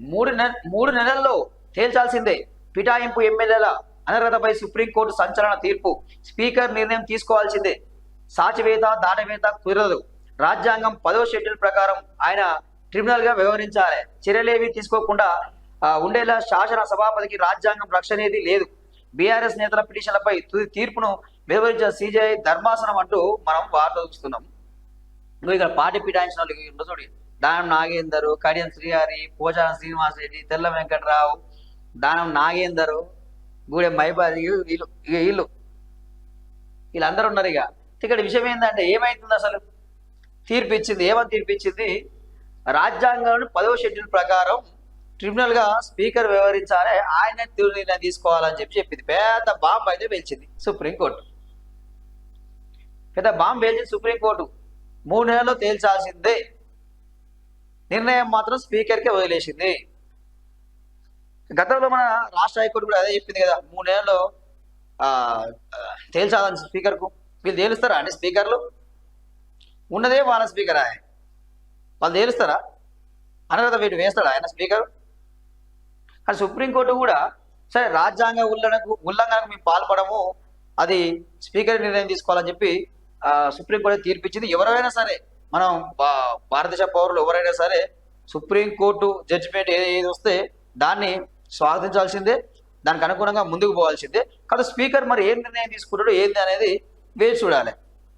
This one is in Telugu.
మూడు మూడు నెలల్లో తేల్చాల్సిందే. పిటాయింపు ఎమ్మెల్యేల అనర్హతపై సుప్రీంకోర్టు సంచలన తీర్పు. స్పీకర్ నిర్ణయం తీసుకోవాల్సిందే. సాచివేత దాటవేత కుదరదు. రాజ్యాంగం పదో షెడ్యూల్ ప్రకారం ఆయన ట్రిబ్యునల్గా వ్యవహరించాలి. చర్యలేవి తీసుకోకుండా ఉండేలా శాసన సభాపతికి రాజ్యాంగం రక్షణేది లేదు. బీఆర్ఎస్ నేతల పిటిషన్లపై తుది తీర్పును వెలువరించిన సీజీఐ ధర్మాసనం అంటూ మనం వార్త చూస్తున్నాం. నువ్వు ఇక్కడ పార్టీ పిటాయించిన వాళ్ళకి ఉండదు చూడు. దానం నాగేందరు కడియం శ్రీహరి పోచారం శ్రీనివాస్ రెడ్డి తెల్ల వెంకట్రావు దానం నాగేందరు గూడెం మైబారి వీళ్ళు ఇక వీళ్ళు వీళ్ళందరూ ఉన్నారు ఇక. ఇక్కడ విషయం ఏంటంటే ఏమైతుంది అసలు? తీర్పు ఇచ్చింది ఏమని తీర్పు ఇచ్చింది రాజ్యాంగంలోని పదవ షెడ్యూల్ ప్రకారం ట్రిబ్యునల్గా స్పీకర్ వ్యవహరించాలి ఆయన తీర్పు నిర్ణయం తీసుకోవాలని చెప్పి చెప్పింది. పెద్ద బాంబు అయితే పేల్చింది సుప్రీంకోర్టు. పెద్ద బాంబు పేల్చింది సుప్రీంకోర్టు. మూడు నెలల్లో తేల్చాల్సిందే. నిర్ణయం మాత్రం స్పీకర్కే వదిలేసింది. గతంలో మన రాష్ట్ర హైకోర్టు కూడా అదే చెప్పింది కదా మూడు నెలల్లో తేల్చాలని స్పీకర్కు. వీళ్ళు తేలుస్తారా అండి స్పీకర్లు? ఉన్నదే వాళ్ళ స్పీకర్? ఆయన వాళ్ళు తేలుస్తారా? అనర్హత వీటి వేస్తాడా ఆయన స్పీకర్? కానీ సుప్రీంకోర్టు కూడా సరే రాజ్యాంగ ఉల్లంఘనకు ఉల్లంఘనకు మేము పాల్పడము అది స్పీకర్ నిర్ణయం తీసుకోవాలని చెప్పి సుప్రీంకోర్టు తీర్పిచ్చింది. ఎవరైనా సరే మనం భారతదేశ పౌరులు ఎవరైనా సరే సుప్రీంకోర్టు జడ్జిమెంట్ ఏది వస్తే దాన్ని స్వాగతించాల్సిందే దానికి అనుగుణంగా ముందుకు పోవాల్సిందే. కానీ స్పీకర్ మరి ఏం నిర్ణయం తీసుకున్నాడు ఏంది అనేది వేచి చూడాలి.